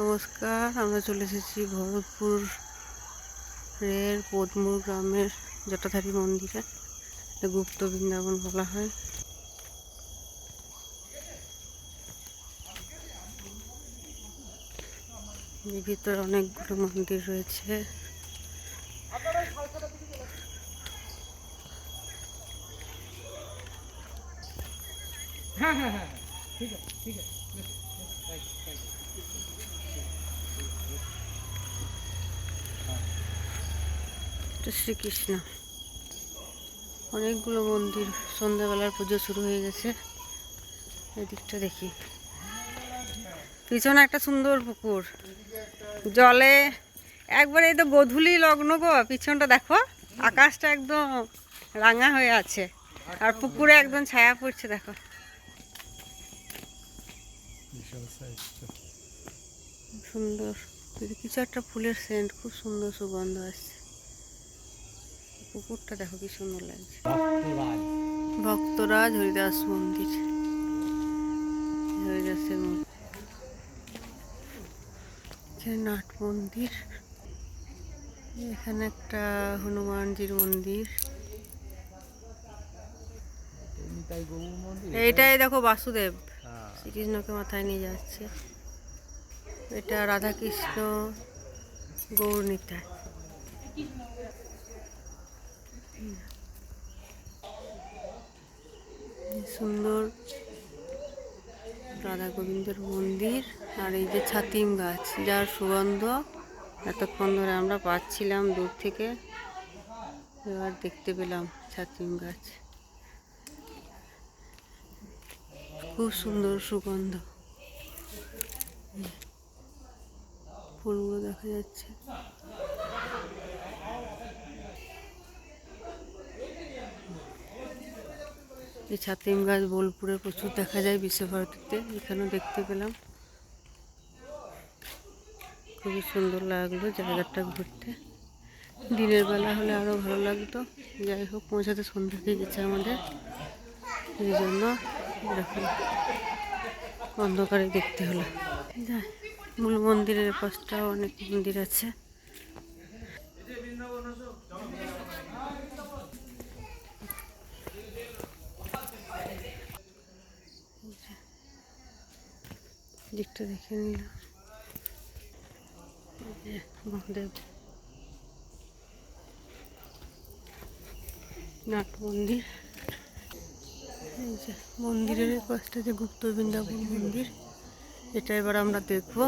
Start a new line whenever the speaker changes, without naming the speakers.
নমস্কার, আমরা চলে এসেছি ভরতপুর রের পদমুর গ্রামের জটাধারী মন্দিরে গুপ্ত বৃন্দাবন বলা হয়। ভিতরে অনেকগুলো মন্দির রয়েছে। এটা শ্রীকৃষ্ণ। অনেকগুলো মন্দির সন্ধ্যাবেলার পুজো শুরু হয়ে গেছে। এদিকটা দেখি। পিছনে একটা সুন্দর পুকুর। জলে একবারে এই তো গধূলি লগ্ন গো পিছনটা দেখো। আকাশটা একদম রাঙা হয়ে আছে। আর পুকুরে একদম ছায়া পড়ছে দেখো। সুন্দর। কিছু একটা ফুলের সেন্ট খুব সুন্দর সুগন্ধ আসছে। পুকুরটা দেখো কি সুন্দর লাগছে। ভক্তরাজ। হরিদাস মন্দির। হরিদাসের মন্দির। এখানে নাট মন্দির। এখানে একটা হনুমানজির মন্দির। এইটাই দেখো বাসুদেব। শ্রীকৃষ্ণকে মাথায় নিয়ে যাচ্ছে। এটা রাধাকৃষ্ণ গৌরনীতা সুন্দর রাধা গোবিন্দের মন্দির আর এই যে ছাতিম গাছ, যার সুগন্ধ এতক্ষণ ধরে আমরা পাচ্ছিলাম দূর থেকে, এবার দেখতে পেলাম ছাতিম গাছ। খুব সুন্দর সুগন্ধ। ফুলগুলো দেখা যাচ্ছে। এই ছাতিম গাছ বোলপুরে প্রচুর দেখা যায় বিশ্বভারতীতে এখানেও দেখতে পেলাম। খুবই সুন্দর লাগল জায়গাটা ঘুরতে। দিনের বেলা হলে আরও ভালো লাগতো। যাই হোক পৌঁছাতে সন্ধ্যা হয়ে গেছে আমাদের। এই জন্য এরকম অন্ধকারে দেখতে হলো। যাই, মূল মন্দিরের পাশটাও অনেক মন্দির আছে। দিকটা দেখে নিলাম। নাট মন্দির। মন্দিরের পাশটা যে গুপ্ত বৃন্দাবন মন্দির, এটা এবার আমরা দেখব।